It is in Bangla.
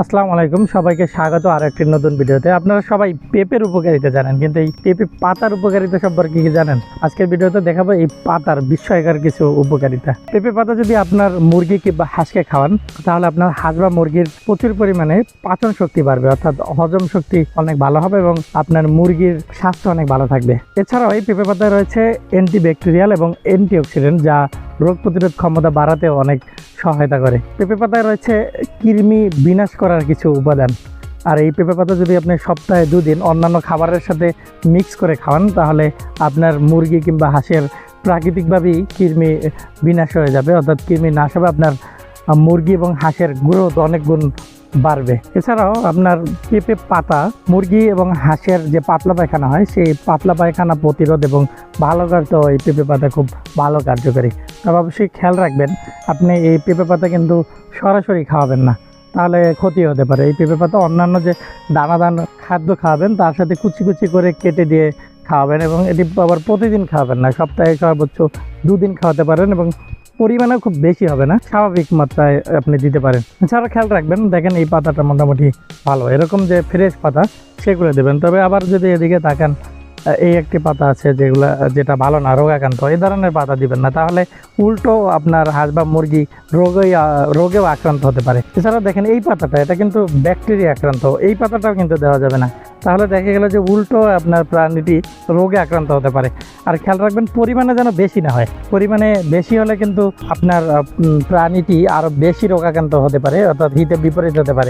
আসসালামু আলাইকুম, সবাইকে স্বাগত আর একটি নতুন ভিডিওতে। আপনারা সবাই পেঁপের উপকারিতা জানেন, কিন্তু এই পেঁপে পাতার উপকারিতা সম্পর্কে কি জানেন? আজকের ভিডিওতে দেখাবো এই পাতার বিস্ময়কর কিছু উপকারিতা। পেঁপে পাতা যদি আপনার মুরগি কিংবা হাঁসকে খাওয়ান, তাহলে আপনার হাঁস বা মুরগির প্রচুর পরিমাণে পাচন শক্তি বাড়বে, অর্থাৎ হজম শক্তি অনেক ভালো হবে এবং আপনার মুরগির স্বাস্থ্য অনেক ভালো থাকবে। এছাড়াও এই পেঁপে পাতায় রয়েছে অ্যান্টিব্যাকটেরিয়াল এবং অ্যান্টিঅক্সিডেন্ট যা রোগ প্রতিরোধ ক্ষমতা বাড়াতে অনেক সহায়তা করে। পেঁপে পাতায় রয়েছে কৃমি বিনাশ করার কিছু উপাদান। আর এই পেঁপে পাতা যদি আপনি সপ্তাহে দুদিন অন্যান্য খাবারের সাথে মিক্স করে খাওয়ান তাহলে আপনার মুরগি কিংবা হাঁসের প্রাকৃতিকভাবেই কৃমি বিনাশ হয়ে যাবে। অর্থাৎ কৃমি নাশ হবে, আপনার মুরগি এবং হাঁসের গ্রোথ অনেক গুণ বাড়বে। এছাড়াও আপনার পেঁপে পাতা, মুরগি এবং হাঁসের যে পাতলা পায়খানা হয়, সেই পাতলা পায়খানা প্রতিরোধ এবং ভালো করতে এই পেঁপে পাতা খুব ভালো কার্যকরী। তবে অবশ্যই খেয়াল রাখবেন, আপনি এই পেঁপে পাতা কিন্তু সরাসরি খাওয়াবেন না। তাহলে ক্ষতি হতে পারে। এই পেঁপে পাতা অন্যান্য যে দানা দান খাদ্য খাওয়াবেন, তার সাথে কুচি কুচি করে কেটে দিয়ে খাওয়াবেন এবং এটি আবার প্রতিদিন খাওয়াবেন না। সপ্তাহে সর্বোচ্চ দুদিন খাওয়াতে পারেন এবং পরিমাণও খুব বেশি হবে না, স্বাভাবিক মাত্রায় আপনি দিতে পারেন। এছাড়া খেয়াল রাখবেন, দেখেন এই পাতাটা মোটামুটি ভালো। এরকম যে ফ্রেশ পাতা, সেগুলো দেবেন। তবে আবার যদি এদিকে তাকান এই একটি পাতা আছে যেগুলো, যেটা ভালো না, রোগাক্রান্ত, এই ধরনের পাতা দিবেন না। তাহলে উল্টো আপনার হাঁস বা মুরগি রোগেই রোগেও আক্রান্ত হতে পারে। এছাড়া দেখেন এই পাতাটা, এটা কিন্তু ব্যাকটেরিয়া আক্রান্ত। এই পাতাটাও কিন্তু দেওয়া যাবে না। তাহলে দেখা গেল যে উল্টো আপনার প্রাণীটি রোগে আক্রান্ত হতে পারে। আর খেয়াল রাখবেন, পরিমাণে যেন বেশি না হয়। পরিমাণে বেশি হলে কিন্তু আপনার প্রাণীটি আরও বেশি রোগাক্রান্ত হতে পারে, অর্থাৎ হিতে বিপরীত হতে পারে।